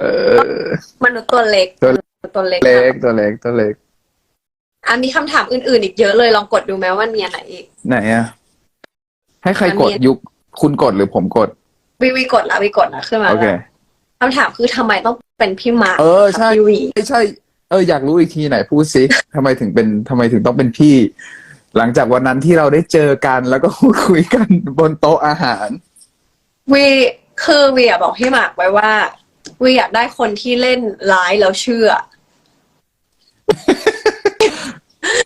เออมนุษย์ตัวเล็ก ตัวมนุษย์ตัวเล็กเล็กค่ะตัวเล็กตัวเล็กอะมีคำถามอื่นๆ อีกเยอะเลยลองกดดูไหมว่ามันมีอันไหนอีก ไหนอะให้ใครมันกมีดยุคคุณกดหรือผมกด วีวีกดละวีกดละขึ้นมาโอเคแล้วคำถามคือทำไมต้องเป็นพี่มาร์คเออใช่กับพี่วีไม่ใช่ เอออยากรู้อีกทีไหนพูดสิทำไมถึงเป็นทำไมถึงต้องเป็นพี่ หลังจากวันนั้นที่เราได้เจอกันแล้วก็พูดคุยกันบนโต๊ะอาหาร วีคือวีอะบอกพี่มาร์คไว้ว่าวีอยากได้คนที่เล่นร้ายแล้วเชื่อ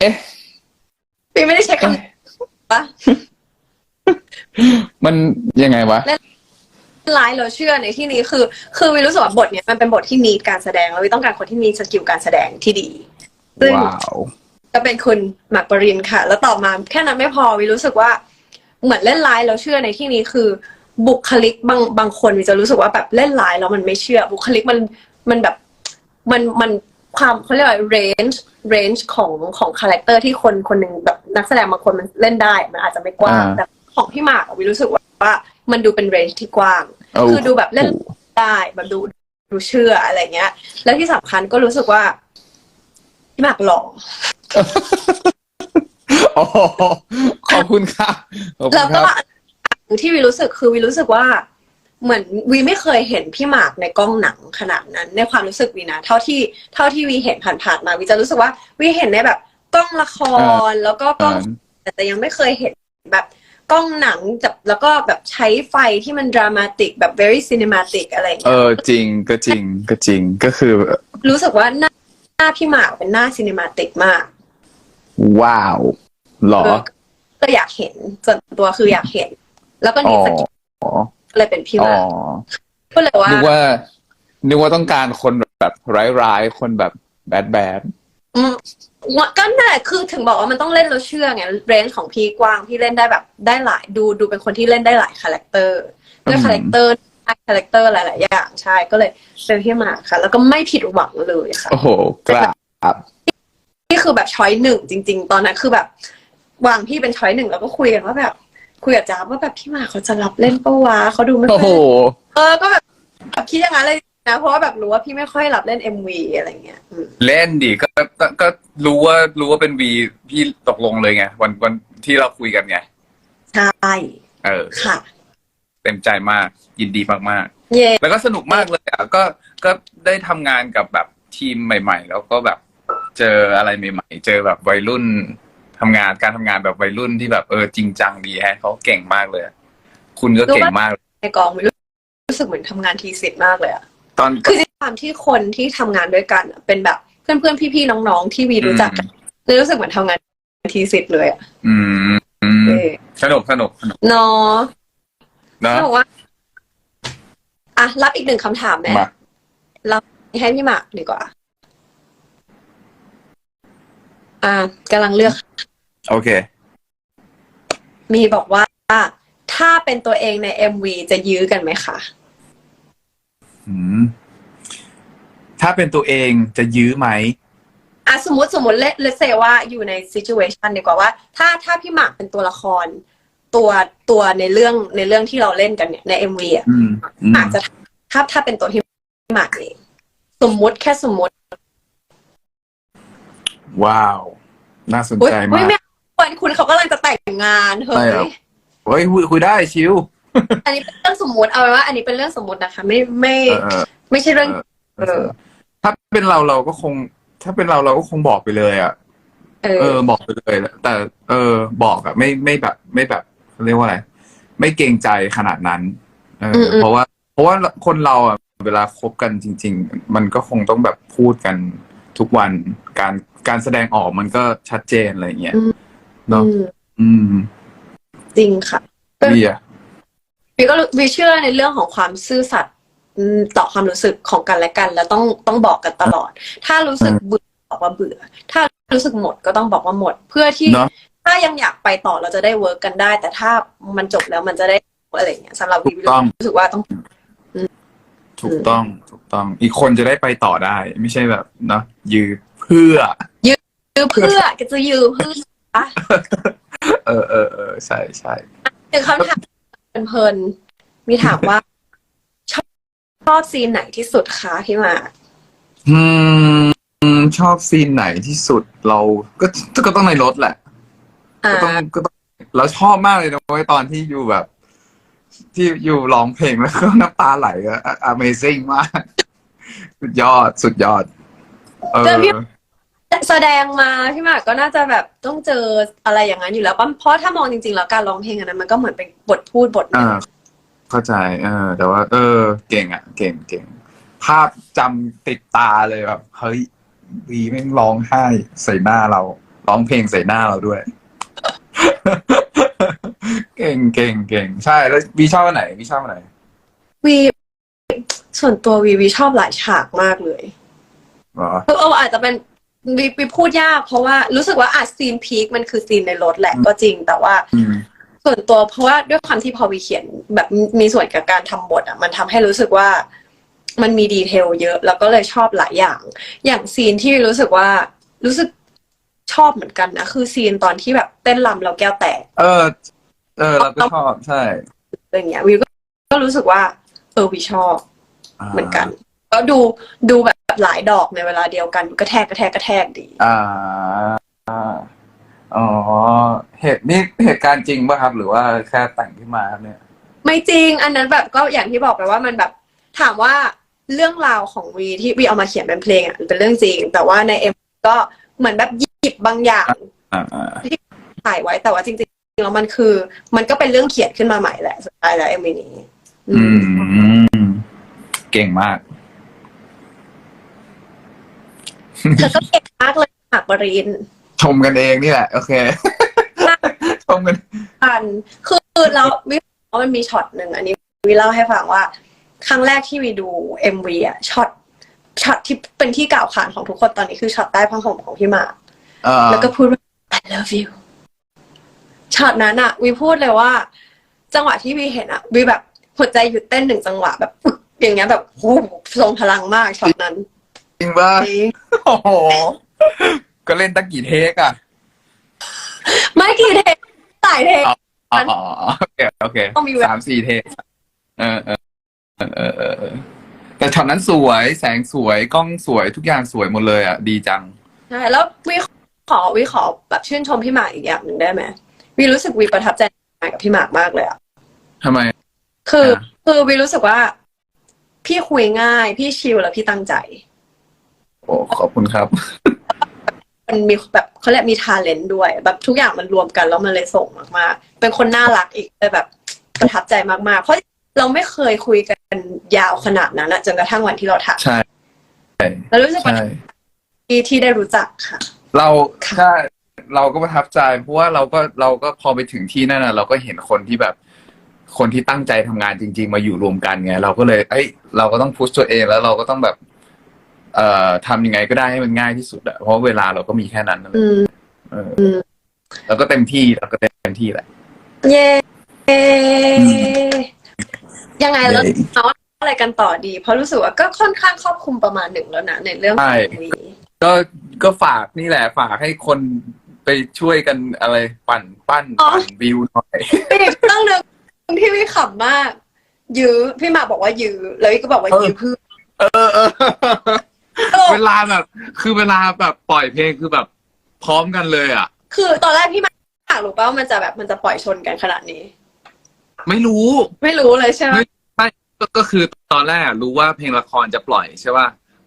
เอ๊ะวีไม่ได้ใช้คำปะมันยังไงวะ ร้ายแล้วเชื่อในที่นี้คือ คือวีรู้สึกว่าบทเนี้ยมันเป็นบทที่มีการแสดงแล้ววีต้องการคนที่มีสกิลการแสดงที่ดีซึ่ง ว้าว ก็เป็นคุณหมากปรินค่ะ แล้วต่อมาแค่นั้นไม่พอวิรู้สึกว่า เหมือนเล่นร้ายแล้วเชื่อในที่นี้คือ บุคลิกบางบางคนวิจะรู้สึกว่าแบบเล่นร้ายแล้วมันไม่เชื่อ บุคลิกมันมันแบบมันมันความเขาเรียกว่า range range ของของคาแรคเตอร์ที่คนคนหนึ่งแบบนักแสดงบางคนมันเล่นได้มันอาจจะไม่กว้างอ่า แต่ของพี่หมากอะวิรู้สึกว่าว่า มันดูเป็น range ที่กว้าง เอาคือดูแบบเล่นได้แบบดูดูเชื่ออะไรเงี้ย แล้วที่สำคัญก็รู้สึกว่าพี่หมากหล่อโอ้โหขอบคุณครับขอบคุแล้ณวคก็รับอัน ที่วีรู้สึกคือวีรู้สึกว่า เหมือนวีไม่เคยเห็นพี่หมากในกล้องหนังขนาดนั้น ในความรู้สึกวีนะเท่าที่เท่าที่วีเห็นผ่านๆมาวีจะรู้สึกว่าวีเห็นในแบบกล้องละครแล้วก็กล้องแต่แต่ยังไม่เคยเห็นแบบกล้องหนังจับแล้วก็แบบใช้ไฟที่มันดรามาติกแบบ very cinematic อะไรอย่างเอเงี้ยอจริงก็จริงก็จริงก็คือ รู้สึกว่าหน้าหน้าพี่หมากเป็นหน้า cinematic มาก ว้าวเหรอเออก็อยากเห็นส่วนตัวคืออยากเห็น แล้วก็อ๋นี่อสกิลก็เลยเป็นพี่หอ๋อมากก็เลยว่านึกว่านึกว่าต้องการคนแบบร้ายๆ คนแบบแบดแบดอืมว่าก็นั่นแหละคือถึงบอกว่ามันต้องเล่นแล้วเชื่อไงเรนจ์ของพี่กว้างพี่เล่นได้แบบได้หลายดูดูเป็นคนที่เล่นได้หลายคาแรคเตอร์ด้วยคาแรคเตอร์คาแรคเตอร์หลายๆอย่างใช่ก็เลยเป็นพี่หมากค่ะ แล้วก็ไม่ผิดหวังเลยค่ะ โอ้โหกราบนี่คือแบบช้อยหนึ่งจริง ๆ ตอนนั้นคือแบบ วางพี่เป็นช้อยหนึ่งแล้วก็คุยกันว่าแบบ คุยกับจ๊าบว่าแบบพี่หมากเขาจะรับเล่นปะวะเขาดูไม่ค่โอ้อยโห เออก็แบบแบบคิดอย่างนั้นเลยนะ เพราะว่าแบบรู้ว่าพี่ไม่ค่อยรับเล่นเอ็มวีอะไรเงี้ยอืมเล่นดิก็ก็ก็รู้ว่ารู้ว่าเป็นวีพี่ตกลงเลยไงวันวันที่เราคุยกันไง ใช่เออ ค่ะ เต็มใจมาก ยินดีมากเย่ๆ แล้วก็สนุกมากเลยอะก็ก็ได้ทำงานกับแบบทีมใหม่ ๆ แล้วก็แบบเจออะไรใหม่ ๆ เจอแบบวัยรุ่น ทำงานการทำงานแบบวัยรุ่นที่แบบเออจริงจังดีแฮะเขาเก่งมากเลย คุณก็เก่งมากในกองวิรู้สึกเหมือนทำงานทีสิทธ์มากเลยอะตอนคือในความที่คนที่ทำงานด้วยกันอะเป็นแบบเพื่อนเพื่อนๆพี่ๆน้องๆที่วีรู้จักกันเลยรู้สึกเหมือนทำงานทีสิทธ์เลยอะอืมอืมเออสนุกสนุกสนุกเนาะเนอะเขาบอกว่าอะรับอีกหนึ่งคำถามไหมมารับให้พี่หมากดีกว่า อะกำลังเลือก โอเค มีบอกว่า ถ้าเป็นตัวเองในเอ็มวีจะยื้อกันไหมคะ อืม ถ้าเป็นตัวเองจะยื้อไหมอะสมมติสมมติเลเลเซว่าอยู่ในซิจูเอชันดีกว่าว่า ถ้าถ้าพี่หมากเป็นตัวละคร ตัวตัวในเรื่องในเรื่องที่เราเล่นกันเนี่ยในเอ็มวีอะอืมอืมอาจจะถ้าถ้าเป็นตัวพี่หมากเองสมมุติแค่สมมุติว้าว น่าสนอุ้ยใจอุ้มายก ไม่ ควรคุณเขากำลังจะแต่งงานเฮ้ใช่ครับ ยเฮ้ยคุยคุยได้ชิวอันนี้เป็นเรื่องสมมติเอาไว้ว่า อันนี้เป็นเรื่องสมมตินะคะ ไม่ไม่เออไม่ใช่เรื่องเออเออ ถ้าเป็นเราเราก็คง ถ้าเป็นเราเราก็คงบอกไปเลยอะ เอเอออ บอกไปเลยแหละแต่ เออ บอกอะไม่ไม่แบบ ไม่แบบเขาเรียกว่าอะไรไม่เกรงใจขนาดนั้นเอออมอืม เพราะว่า เพราะว่าคนเราอะเวลาคบกันจริง ๆ มันก็คงต้องแบบพูดกันทุกวัน การการแสดงออกมันก็ชัดเจนอะไรอย่างเงี้ย เนาะอืมอืม จริงค่ะดีอะวีก็วีเชื่อในเรื่องของความซื่อสัตย์อืมต่อความรู้สึกของกันและกัน แล้วต้องต้องบอกกันตลอด ถ้ารู้สึกเบื่อบอกว่าเบื่อ ถ้ารู้สึกหมดก็ต้องบอกว่าหมด เพื่อที่เนอะถ้ายังอยากไปต่อเราจะได้เวิร์กกันได้ แต่ถ้ามันจบแล้วมันจะได้อะไรอย่างเงี้ยสำหรับวีถูกต้องรู้สึกว่าต้องถูกต้องถูกต้อง อีกคนจะได้ไปต่อได้ ไม่ใช่แบบเนาะยืดเพื่อ ยื้อเพื่อก็จะยื้อเพื่อ อะเออเออเออใช่ใช่หนึ่งคำถามเพลินๆมีถามว่าชอบซีนไหนที่สุดคะพี่หมากอืมชอบซีนไหนที่สุดเราก็ก็ต้องในรถแหละ อ่าก็ต้องก็ต้องเราชอบมากเลยนะเว้ยตอนที่อยู่แบบ ที่อยู่ร้องเพลงแล้วก็น้ำตาไหลอะ Amazing มาก สุดยอดสุดยอด เออ แสดงมาพี่หมากก็น่าจะแบบต้องเจออะไรอย่างนั้นอยู่แล้วปะเพราะถ้ามองจริงๆแล้วการร้องเพลงอันนั้นมันก็เหมือนเป็นบทพูดบทหนึ่อ่างเข้าใจ เออ แต่ว่า เออ เก่งอะ เก่งเก่งภาพจำติดตาเลยแบบเฮ้ยวีแม่งร้องไห้ใส่หน้าเรา ร้องเพลงใส่หน้าเราด้วย เก่งเก่งเก่งใช่แล้ววีชอบอันไหนวีชอบอันไหน วีส่วนตัววีวีชอบหลายฉากมากเลย เหรอคือเอาอาจจะเป็น วีวีพูดยากเพราะว่ารู้สึกว่าอาจซีนพีคมันคือซีนในรถแหละก็จริง แต่ว่าอืมส่วนตัวเพราะว่าด้วยความที่พอวีเขียนแบบมีส่วนกับการทำบทอะมันทำให้รู้สึกว่ามันมีดีเทลเยอะ แล้วก็เลยชอบหลายอย่าง อย่างซีนที่รู้สึกว่ารู้สึกชอบเหมือนกันนะคือซีนตอนที่แบบเต้นรำแล้วแก้วแตก เออ เออเราก็ชอบใช่อะไรอย่างเงี้ยวิวก็ก็รู้สึกว่า เออวีชอบาเหมือนกันก็ดูดูแบบ หลายดอกในเวลาเดียวกันกระแทกกระแทกกระแทกดีอ่าอ่าอ๋อเหตุนี่เหตุการณ์จริงป่ะครับ หรือว่าแค่แต่งขึ้นมาครับเนี่ย ไม่จริง อันนั้นแบบก็อย่างที่บอกไปว่ามันแบบถามว่าเรื่องราวของวีที่วีเอามาเขียนเป็นเพลงอะมันเป็นเรื่องจริง แต่ว่าในเอ็มก็เหมือนแบบหยิบบางอย่างอ่าอ่าถ่ายไว้แต่ว่าจริงๆแล้วมันคือ มันก็เป็นเรื่องเขียนขึ้นมาใหม่แหละสุดท้ายแล้วเอ็มวีนี้อือืมมเก่งมาก เธอก็เก่งมากเลยหมากปรินชมกันเองนี่แหละ โอเคชมกันกันคือเราวิว่ามันมีช็อตหนึ่งอันนี้วิเล่าให้ฟังว่า ครั้งแรกที่วีดูเอ็มวีอะช็อตช็อตที่เป็นที่กล่าวขานของทุกคนตอนนี้คือช็อตใต้ผ้าห่มของพี่หมากเอ่อแล้วก็พูดว่า I love you ช็อตนั้นอะวีพูดเลยว่า จังหวะที่วีเห็นอะวีแบบหัวใจหยุดเต้นหนึ่งจังหวะแบบปึ๊กอย่างเงี้ยแบบโอ้โหทรงพลังมากช็อตนั้น จริงป่ะจริง โอ้โห ก็เล่นตั้งกี่เทคอะไม่กี่เทคหลายเทคอ๋ออ๋อโอเคโอเคต้องมีเวลา สามสี่เทคเออเออเออเออเออเออแต่ช็อตนั้นสวยแสงสวยกล้องสวยทุกอย่างสวยหมดเลยอะ ดีจัง ใช่แล้ววีขอวีขอแบบชื่นชมพี่หมากอีกอย่างหนึ่งได้ไหมวีรู้สึกวีประทับใจกับพี่หมากมากเลยอะทำไม คือ อ่า คือวีรู้สึกว่า พี่คุยง่าย พี่ชิลแล้วพี่ตั้งใจโอ้ขอบคุณครับ มันมีแบบเขาเรียกมีทาเลนต์ด้วย แบบทุกอย่างมันรวมกันแล้วมันเลยส่งมากๆ เป็นคนน่ารักอีกเลยแบบประทับใจมากๆ เพราะเราไม่เคยคุยกันยาวขนาดนั้นอะจนกระทั่งวันที่เราถ่ายใช่แล้วรู้สึกว่าใช่ที่ที่ได้รู้จักค่ะ เราค่ะใช่เราก็ประทับใจ เพราะว่าเราก็เราก็พอไปถึงที่นั่นนะเราก็เห็นคนที่แบบ คนที่ตั้งใจทำงานจริง ๆ มาอยู่รวมกันไงเราก็เลยเอ้ยเราก็ต้องพุชตัวเองแล้วเราก็ต้องแบบ เอ่อทำยังไงก็ได้ให้มันง่ายที่สุดอะเพราะเวลาเราก็มีแค่นั้นนั่นแหละอืมเอออเราก็เต็มที่เราก็เต็มที่แหละ เย้ยังไงแล้วเย้เอาอะไรกันต่อดี เพราะรู้สึกว่าก็ค่อนข้างครอบคลุมประมาณหนึ่งแล้วนะในเรื่องขใช่องวีก็ก็ฝากนี่แหละฝากให้คนไปช่วยกันอะไรปั่นปั้นปั่นวิวหน่อยมีอีกเรื่องหนึ่งที่วีขำมาก ยื้อพี่หมากบอกว่ายื้อแล้ววีก็บอกว่าเออยื้อเพื่อเออ เออตลกเวลาแบบ คือเวลาแบบปล่อยเพลงคือแบบพร้อมกันเลยอะ คือตอนแรกพี่หมากรู้ป่าว่ามันจะแบบมันจะปล่อยชนกันขนาดนี้ ไม่รู้ไม่รู้เลยใช่ไหมไม่ใช่ก็ก็คือตอนแรกอะรู้ว่าเพลงละครจะปล่อยใช่ป่ะ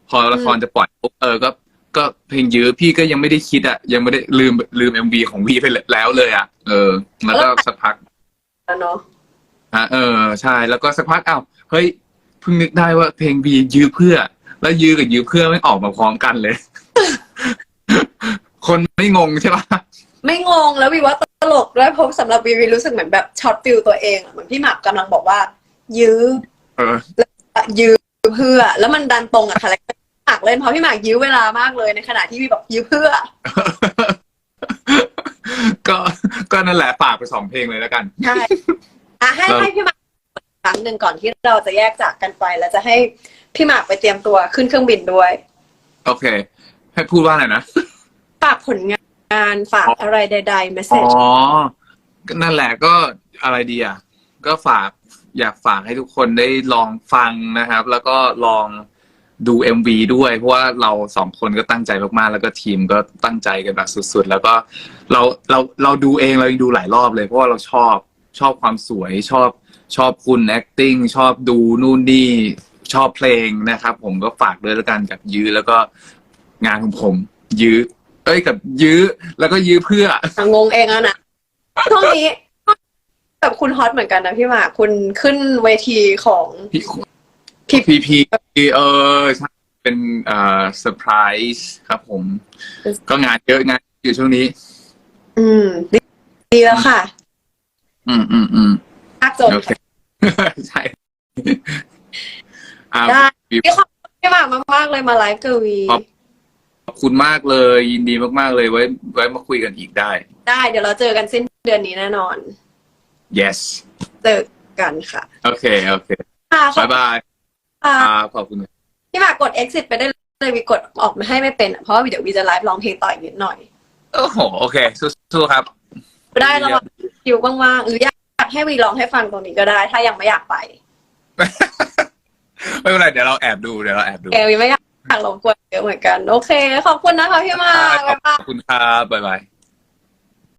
พอละครจะปล่อยปุ๊บเออก็ ก็เพลงยื้อพี่ก็ยังไม่ได้คิดอะ ยังไม่ได้ลืมลืมเอ็มบีของวีไปแล้วเลยอะเออ แล้วก็สักพักแล้วเนาะอะเออ ใช่แล้วก็สักพักอ้าวเฮ้ยเพิ่งนึกได้ว่าเพลงบียื้อเพื่อ แล้วยื้อกับยื้อเพื่อไม่ออกมาพร้อมกันเลย คนไม่งงใช่ปะไม่งงแล้ววีว่าตลกด้วยเพราะสำหรับวีวีรู้สึกเหมือนแบบช็อตฟิลตัวเองอะเหมือนพี่หมากกำลังบอกว่า ยื้อเออยื้อเพื่อ แล้วมันดันตรงกับคาแรคเตอร์พี่หมากเล่นเพราะพี่หมากยื้อเวลามากเลยในขณะที่วีบอกยื้อเพื่อ ก็ก็นั่นแหละฝากไปสองเพลงเลยแล้วกันใช่อะให้แล้วให้พี่หมาก ครั้งหนึ่งก่อนที่เราจะแยกจากกันไป แล้วจะให้พี่หมากไปเตรียมตัวขึ้นเครื่องบินด้วย โอเค ให้พูดว่าอะไรนะ ฝากผลงานฝากอะไรใดๆเมสเซอ๋อจก็นั่นแหละก็อะไรดีอะ ก็ฝากอยากฝากให้ทุกคนได้ลองฟังนะครับ แล้วก็ลองดู MV ด้วย เพราะว่าเราสองคนก็ตั้งใจมากๆ แล้วก็ทีมก็ตั้งใจกันแบบสุดๆ แล้วก็เราเราเราดูเองเรายังดูหลายรอบเลย เพราะว่าเราชอบชอบความสวยชอบ ชอบคุณ acting ชอบดูนู่นนี่ชอบเพลงนะครับ ผมก็ฝากด้วยแล้วกันกับยื้อแล้วก็งานของผม ยื้อเอ้ยกับยื้อแล้วก็ยื้อเพื่องงเองอะนะช่วงนี้แบบคุณฮอตเหมือนกันนะพี่หมากคุณขึ้นเวทีของพี่พี่พีพีเออใช่เป็นเอ่อเซอร์ไพรส์ครับผม ก็งานเยอะงานอยู่ช่วงนี้ อืม ดีดีแล้วค่ะ อืมอืมอืมมากจนโอเค ใช่อ่าได้ พี่ขอบคุณพี่หมากมากๆเลยมาไลฟ์กับวีขอบขอบคุณมากเลย ยินดีมากๆเลยไว้ ไว้มาคุยกันอีกได้ ได้เดี๋ยวเราเจอกันสิ้นเดือนนี้แน่นอน yes เจอกันค่ะโอเคโอเคค่ะขอบ๊าบยบายค่ะครับขอบคุณ พี่หมากกด exit ไปได้เลยวีกดออกมาให้ไม่เป็นอะเพราะว่าเดี๋ยววีจะไลฟ์ร้องเพลงต่ออีกนิดหน่อย โอ้โห โอเค สู้ๆครับ ได้ระหว่างคิวว่างๆหรืออยาก ให้วีร้องให้ฟังตรงนี้ก็ได้ ถ้ายังไม่อยากไป ไม่เป็นไรเดี๋ยวเราแอบดูเดี๋ยวเราแอบดูเอวีไม่อยากรบกวนเยอะเหมือนกัน โอเค ขอบคุณนะคะพี่หมากบ๊ายบายขอบคุณครับบ๊ายบาย